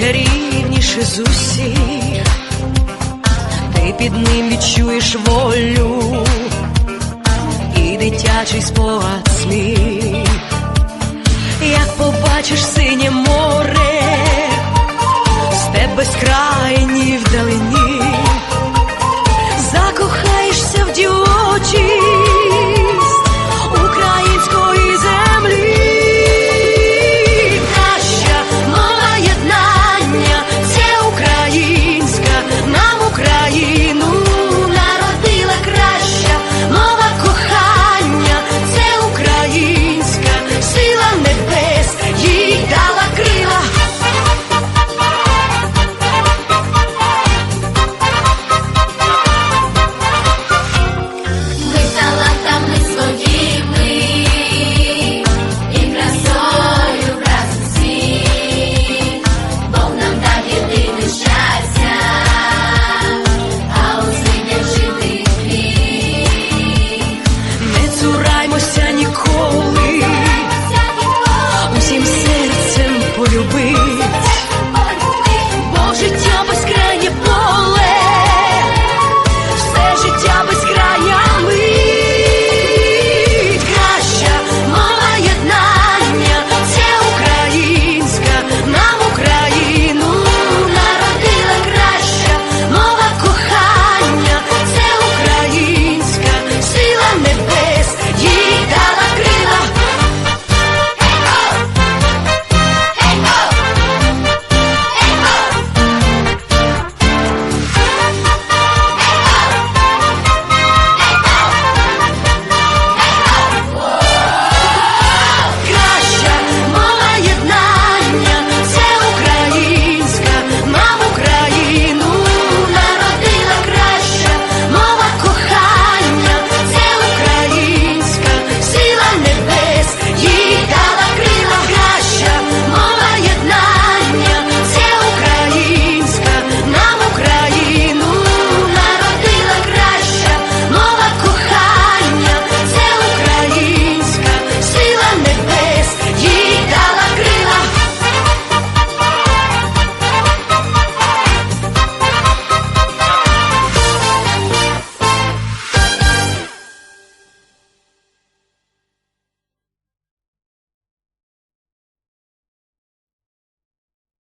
найчарівніше з усіх, ти під ним відчуєш волю і дитячий спогад сміх.